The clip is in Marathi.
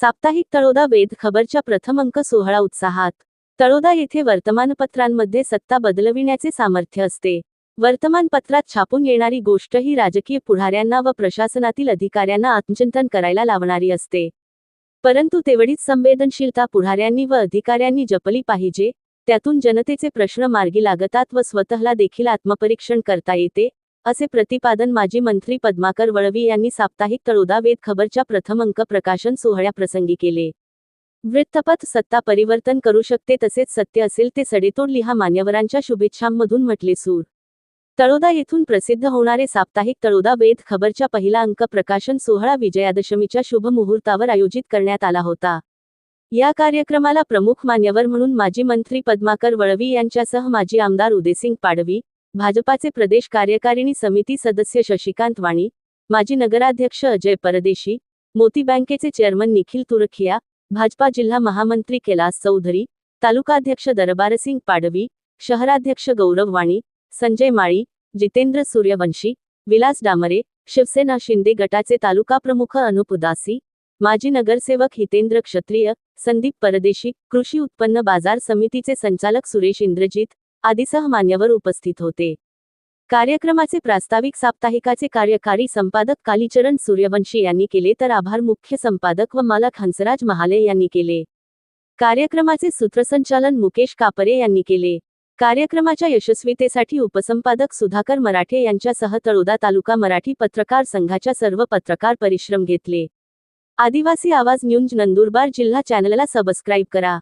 साप्ताहिक तळोदा वेध खबरच्या प्रथम अंक सोहळा उत्साहात. तळोदा येथे वर्तमानपत्रांमध्ये सत्ता बदलविण्याचे सामर्थ्य असते. वर्तमानपत्रात छापून येणारी गोष्ट ही राजकीय पुढाऱ्यांना व प्रशासनातील अधिकाऱ्यांना आत्मचिंतन करायला लावणारी असते. परंतु तेवढीच संवेदनशीलता पुढाऱ्यांनी व अधिकाऱ्यांनी जपली पाहिजे त्यातून जनतेचे प्रश्न मार्गी लागतात व स्वतःला देखील आत्मपरीक्षण करता येते असे प्रतिपादन माजी मंत्री पद्माकर वळवी यांनी साप्ताहिक तळोदा वेद खबरच्या प्रथम अंक प्रकाशन सोहळ्याप्रसंगी केले. वृत्तपत सत्ता परिवर्तन करू शकते तसेच सत्य असेल ते सडेतोड लिहा मान्यवरांच्या शुभेच्छांमधून म्हटले सूर. तळोदा येथून प्रसिद्ध होणारे साप्ताहिक तळोदा वेद खबरच्या पहिला अंक प्रकाशन सोहळा विजयादशमीच्या शुभ मुहूर्तावर आयोजित करण्यात आला होता. या कार्यक्रमाला प्रमुख मान्यवर म्हणून माजी मंत्री पद्माकर वळवी यांच्यासह माजी आमदार उदयसिंग पाडवी भाजपाचे प्रदेश कार्यकारिणी समिती सदस्य शशिकांत वाणी माजी नगराध्यक्ष अजय परदेशी मोती बँकेचे चेअरमन निखिल तुरखिया भाजपा जिल्हा महामंत्री कैलास चौधरी तालुकाध्यक्ष दरबारसिंग पाडवी शहराध्यक्ष गौरव वाणी संजय माळी जितेंद्र सूर्यवंशी विलास डामरे शिवसेना शिंदे गटाचे तालुका प्रमुख अनुप उदासी माजी नगरसेवक हितेंद्र क्षत्रिय संदीप परदेशी कृषी उत्पन्न बाजार समितीचे संचालक सुरेश इंद्रजित आदीसह मान्यवर उपस्थित होते. कार्यक्रमाचे प्रास्ताविक साप्ताहिकाचे कार्यकारी संपादक कालीचरण सूर्यवंशी यांनी केले तर आभार मुख्य संपादक व मालक हंसराज महाले यांनी केले. कार्यक्रमाचे सूत्रसंचालन मुकेश कापरे यांनी केले. कार्यक्रमाच्या यशस्वीतेसाठी उपसंपादक सुधाकर मराठे यांच्यासह तळोदा तालुका मराठी पत्रकार संघाच्या सर्व पत्रकार परिश्रम घेतले. आदिवासी आवाज न्यूज नंदुरबार जिल्हा चॅनलला सबस्क्राईब करा.